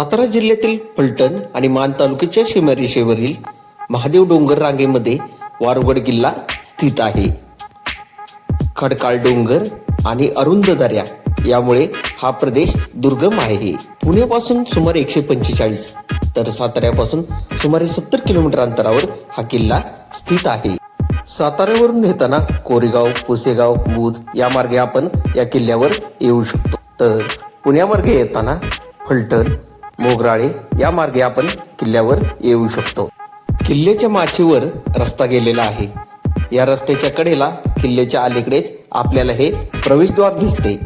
सातारा जिल्ह्यातील फलटण आणि मान तालुक्याच्या सीमारेषेवरील महादेव डोंगर रांगेमध्ये वारवड किल्ला स्थित आहे. खडकाळ डोंगर आणि अरुंद दर्या यामुळे हा प्रदेश दुर्गम आहे. पुण्यापासून सुमारे एकशे पंचेचाळीस तर साताऱ्यापासून सुमारे सत्तर किलोमीटर अंतरावर हा किल्ला स्थित आहे. साताऱ्यावरून येताना कोरेगाव पुसेगाव बुध या मार्गे आपण या किल्ल्यावर येऊ शकतो. तर पुण्यामार्गे येताना फलटण मोगराळे या मार्गे आपण किल्ल्यावर येऊ शकतो. किल्ल्याच्या माचीवर रस्ता गेलेला आहे. या रस्त्याच्या कडेला किल्ल्याच्या अलीकडेच आपल्याला हे प्रवेशद्वार दिसते.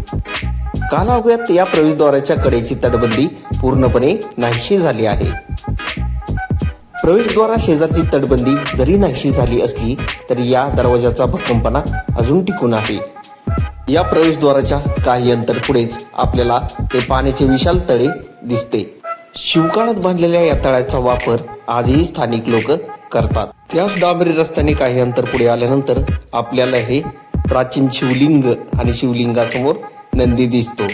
कालावयात या प्रवेशद्वाराच्या कडेची तटबंदी पूर्णपणे नाहीशी झाली आहे. प्रवेशद्वारा शेजारची तटबंदी जरी नाहीशी झाली असली तरी या दरवाजाचा भक्कमपणा अजून टिकून आहे. या प्रवेशद्वाराच्या काही अंतर पुढेच आपल्याला ते पाण्याचे विशाल तळे दिसते. शिवकाळात बांधलेल्या या तळ्याचा वापर आजही स्थानिक लोक करतात. त्याच डांबरी रस्त्याने काही अंतर पुढे आल्यानंतर आपल्याला हे प्राचीन शिवलिंग आणि शिवलिंगासमोर नंदी दिसतो.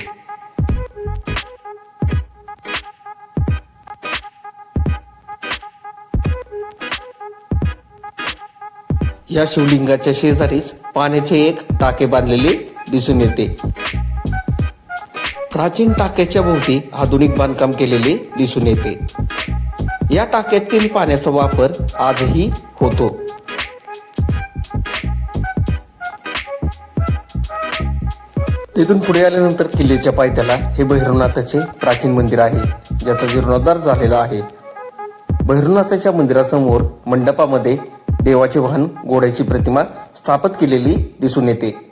या शिवलिंगाच्या शेजारीच पाण्याचे एक टाके बांधलेले दिसून येते. प्राचीन टाक्याच्या भोवती आधुनिक बांधकाम केलेले दिसून येते. या टाक्यातील पाण्याचा वापर आजही होतो. तिथून पुढे आल्यानंतर किल्ल्याच्या पायथ्याला हे भैरवनाथाचे प्राचीन मंदिर आहे ज्याचा जीर्णोद्धार झालेला आहे. भैरवनाथाच्या मंदिरासमोर मंडपामध्ये देवाचे वाहन घोड्याची प्रतिमा स्थापित केलेली दिसून येते.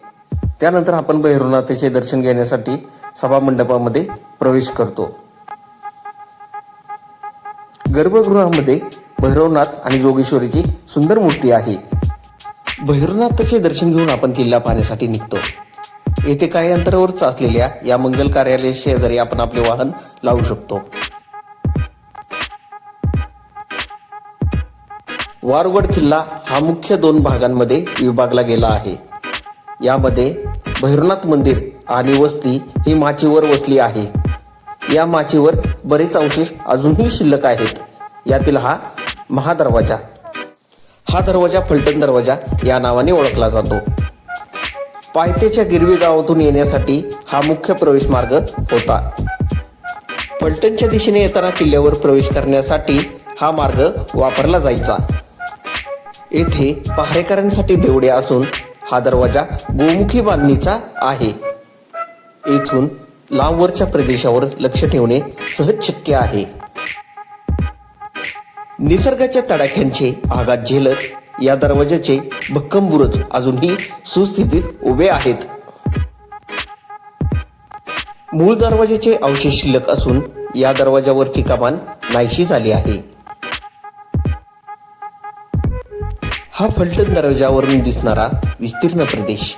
त्यानंतर आपण भैरवनाथाचे दर्शन घेण्यासाठी सभामंडपामध्ये प्रवेश करतो. गर्भगृहामध्ये भैरवनाथ आणि जोगेश्वरीची सुंदर मूर्ती आहे. भैरवनाथाचे दर्शन घेऊन आपण किल्ला पाहण्यासाठी निघतो. येथे काही अंतरावरच असलेल्या या मंगल कार्यालय शेजारी आपण आपले वाहन लावू शकतो. वारवड किल्ला हा मुख्य दोन भागांमध्ये विभागला गेला आहे. यामध्ये भैरवनाथ मंदिर आणि वस्ती ही माचीवर वसली आहे. या माचीवर बरेच अवशेष अजूनही शिल्लक आहेत. यातील हा महादरवाजा. हा दरवाजा फलटण दरवाजा या नावाने ओळखला जातो. पायथ्याच्या गिरवी गावातून येण्यासाठी हा मुख्य प्रवेश मार्ग होता. फलटणच्या दिशेने येताना किल्ल्यावर प्रवेश करण्यासाठी हा मार्ग वापरला जायचा. येथे पहारेकऱ्यांसाठी देवडे असून हा दरवाजा गोमुखी बांधणीचा आहे. येथून लांबवरच्या प्रदेशावर लक्ष ठेवणे सहज शक्य आहे. निसर्गाच्या तडाख्यांचे आघात झेलत या दरवाजाचे भक्कम बुरज अजूनही सुस्थितीत उभे आहेत. मूळ दरवाजाचे अवशेष शिल्लक असून या दरवाजावरची कमान नाहीशी झाली आहे. हा फलटण दरवाजावरून दिसणारा विस्तीर्ण प्रदेश.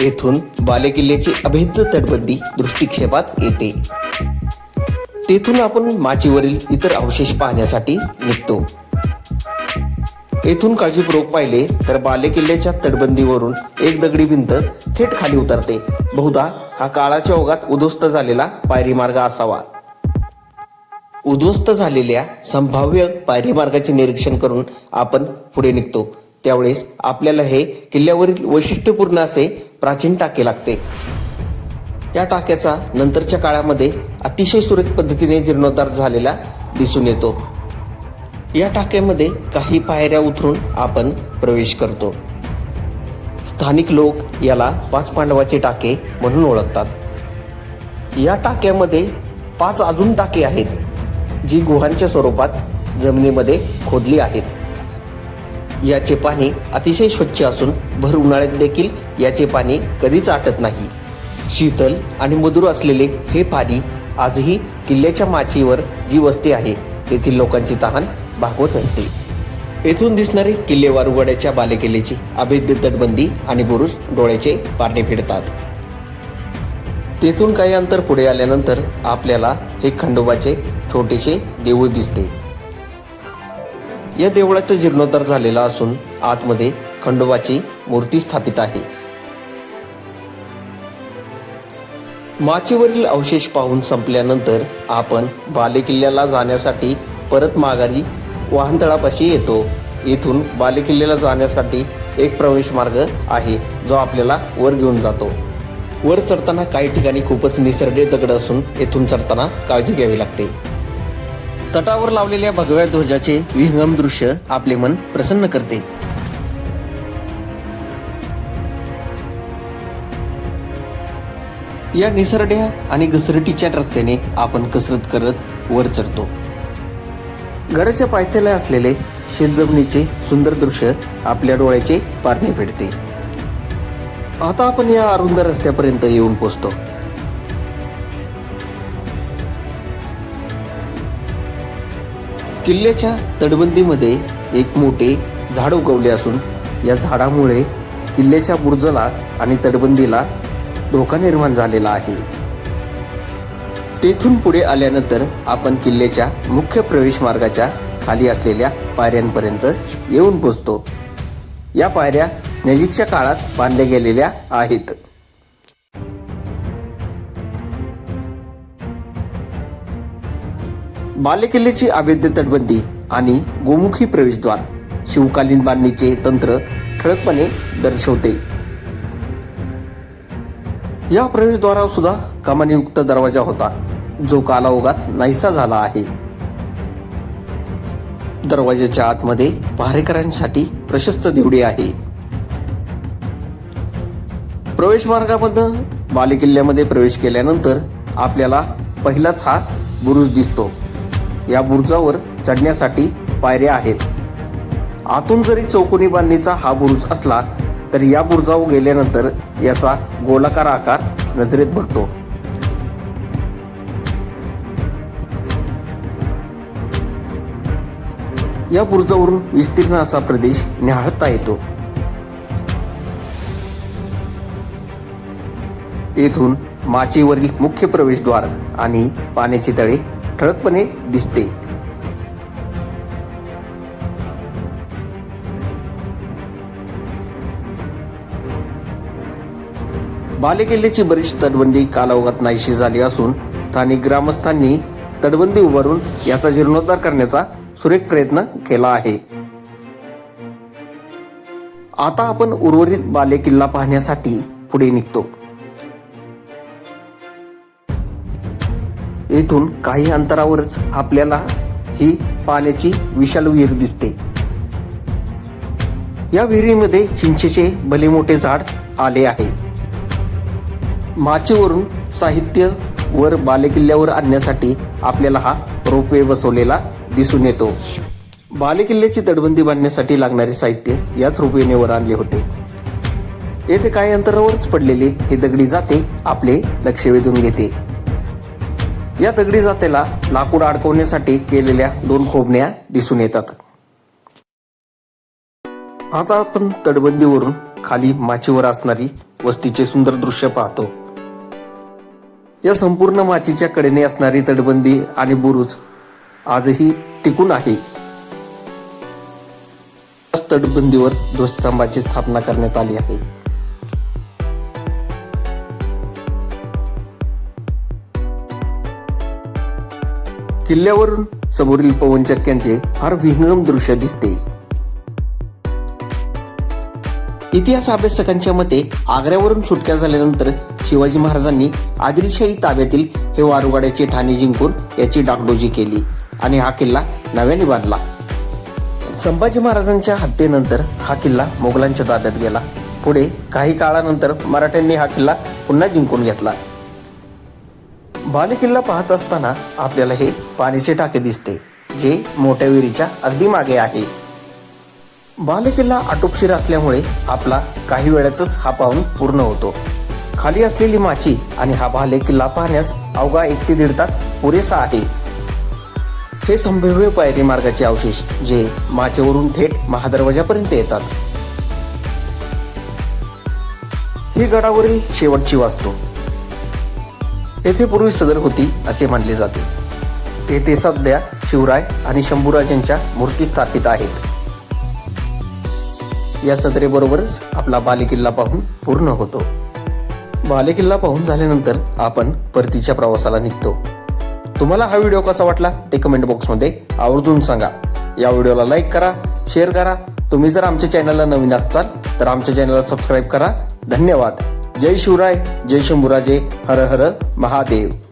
येथून बालेकिल्ल्याची अभेद्य तटबंदी दृष्टिक्षेपात येते. तेथून आपण माचीवरील इतर अवशेष पाहण्यासाठी निघतो. येथून काळजीपूर्वक पाहिले तर बालेकिल्ल्याच्या तटबंदीवरून एक दगडी भिंत थेट खाली उतरते. बहुधा हा काळाच्या ओघात उद्ध्वस्त झालेला पायरी मार्ग असावा. उद्ध्वस्त झालेल्या संभाव्य पायरी मार्गाचे निरीक्षण करून आपण पुढे निघतो. त्यावेळेस आपल्याला हे किल्ल्यावरील वैशिष्ट्यपूर्ण असे प्राचीन टाके लागते. या टाक्याचा नंतरच्या काळामध्ये अतिशय सुरेख पद्धतीने जीर्णोद्धार झालेला दिसून येतो. या टाक्यामध्ये काही पायऱ्या उतरून आपण प्रवेश करतो. स्थानिक लोक याला पाच पांडवाचे टाके म्हणून ओळखतात. या टाक्यामध्ये पाच अजून टाके आहेत जी गुहांच्या स्वरूपात जमिनीमध्ये खोदली आहेत. याचे पाणी अतिशय स्वच्छ असून भर उन्हाळ्यात देखील याचे पाणी कधीच आटत नाही. शीतल आणि मधुर असलेले हे पाणी आजही किल्ल्याच्या माचीवर जी वस्ती आहे. तेथील लोकांची तहान भागवत असते. येथून दिसणारे किल्ले वारुगड्याच्या बालेकिल्ल्याची अभेद्य तटबंदी आणि बुरुज डोळ्याचे पारणे फिरतात. तेथून काही अंतर पुढे आल्यानंतर आपल्याला हे खंडोबाचे छोटेसे देऊळ दिसते. या देवळाचा जीर्णोद्धार झालेला असून आतमध्ये खंडोबाची मूर्ती स्थापित आहे. माचीवरील अवशेष पाहून संपल्यानंतर आपण बालेकिल्ल्याला जाण्यासाठी परत माघारी वाहनतळापाशी येतो. इथून बालेकिल्ल्याला जाण्यासाठी एक प्रवेश मार्ग आहे जो आपल्याला वर घेऊन जातो. वर चढताना काही ठिकाणी खूपच निसर्गे दगड असून येथून चढताना काळजी घ्यावी लागते. तटावर लावलेल्या भगव्या ध्वजाचे विहंगम दृश्य आपले मन प्रसन्न करते. या निसरड्या आणि घसरटीच्या रस्त्याने आपण कसरत करत वर चढतो. घराच्या पायथ्याला असलेले शेतजमिनीचे सुंदर दृश्य आपल्या डोळ्याचे पारणे फेडते. आता आपण या अरुंद रस्त्यापर्यंत येऊन पोचतो. किल्ल्याच्या तटबंदीमध्ये एक मोठे झाड उगवले असून या झाडामुळे किल्ल्याच्या बुर्जला आणि तटबंदीला धोका निर्माण झालेला आहे. तेथून पुढे आल्यानंतर आपण किल्ल्याच्या मुख्य प्रवेश मार्गाच्या खाली असलेल्या पायऱ्यांपर्यंत येऊन पोचतो या पायऱ्या नजीकच्या काळात बांधल्या गेलेल्या आहेत. बालेकिल्ल्याची अभेद्य तटबंदी आणि गोमुखी प्रवेशद्वार शिवकालीन बांधणीचे तंत्र ठळकपणे दर्शवते. या प्रवेशद्वारावर सुद्धा कमानीयुक्त दरवाजा होता जो कालाओगात नाहीसा झाला आहे. दरवाजाच्या आतमध्ये पहारेकरांसाठी प्रशस्त दिवडी आहे. प्रवेश मार्गामधनं बालेकिल्ल्यामध्ये प्रवेश केल्यानंतर आपल्याला पहिलाच हा बुरुज दिसतो. या बुरुजावर चढण्यासाठी पायऱ्या आहेत. आतून जरी चौकोनी बांधणीचा हा बुरुज असला तरी या बुरुजावर गेल्यानंतर याचा गोलाकार आकार नजरेत भरतो. या बुरुजावरून विस्तीर्ण असा प्रदेश निहाळता येतो. येथून माचीवरील मुख्य प्रवेशद्वार आणि पाण्याचे तळे ठळकपणे दिसते. बालेकिल्ल्याची बरीच तटबंदी कालावघात नाहीशी झाली असून स्थानिक ग्रामस्थांनी तटबंदी उभारून याचा जीर्णोद्धार करण्याचा सुरेख प्रयत्न केला आहे. आता आपण उर्वरित बालेकिल्ला पाहण्यासाठी पुढे निघतो. येथून काही अंतरावरच आपल्याला ही पाण्याची विशाल विहीर दिसते. या विहिरीमध्ये चिंचेचे भले मोठे झाड आले आहे. माचेवरून साहित्य वर बालेकिल्ल्यावर आणण्यासाठी आपल्याला हा रोपवे बसवलेला दिसून येतो. बालेकिल्ल्याची तटबंदी बांधण्यासाठी लागणारे साहित्य याच रोपवेने वर आणले होते. येथे काही अंतरावरच पडलेले हे दगडी जाते आपले लक्ष वेधून घेते. या दगडी जातेला लाकूड अडकवण्यासाठी केलेल्या दोन खोबण्या दिसून येतात. आता आपण तटबंदीवरून खाली माचीवर असणारी वस्तीचे सुंदर दृश्य पाहतो. या संपूर्ण माचीच्या कडेने असणारी तटबंदी आणि बुरुज आजही टिकून आहे. तटबंदीवर ध्वजस्तंभाची स्थापना करण्यात आली आहे. किल्ल्यावरून समोरील पवनचक्क्यांचे फार विहंगम दृश्य दिसते. इतिहास अभ्यासकांच्या मते आग्र्यावरून सुटका झाल्यानंतर शिवाजी महाराजांनी आदिलशाही ताब्यातील हे वारुगाड्याचे ठाणे जिंकून याची डागडोजी केली आणि हा किल्ला नव्याने बांधला. संभाजी महाराजांच्या हत्येनंतर हा किल्ला मोगलांच्या ताब्यात गेला. पुढे काही काळानंतर मराठ्यांनी हा किल्ला पुन्हा जिंकून घेतला. बालेकिल्ला पाहत असताना आपल्याला हे पाण्याचे टाके दिसते जे मोठ्या विहिरीच्या अगदी मागे आहे. बालेकिल्ला आटोपशीर असल्यामुळे आपला काही वेळातच हा पाहून पूर्ण होतो. खाली असलेली माची आणि हा बालेकिल्ला पाहण्यास अवघा एक ते दीड तास पुरेसा आहे. हे संभाव्य पायरी मार्गाचे अवशेष जे माचेवरून थेट महादरवाजापर्यंत येतात. ही गडावरील शेवटची वास्तू. येथे पूर्वी सदर होती असे मानले जाते. तेथे सध्या शिवराय आणि शंभूराजांच्या मूर्ती स्थापित आहेत. या सदरेबरोबरच आपला बालेकिल्ला पाहून पूर्ण होतो. बालेकिल्ला पाहून झाल्यानंतर आपण परतीच्या प्रवासाला निघतो. तुम्हाला हा व्हिडिओ कसा वाटला ते कमेंट बॉक्समध्ये आवर्जून सांगा. या व्हिडिओला लाईक करा शेअर करा. तुम्ही जर आमच्या चॅनलला नवीन असाल तर आमच्या चॅनलला सबस्क्राईब करा. धन्यवाद. जय शिवराय जय शंभुराजे हर हर महादेव.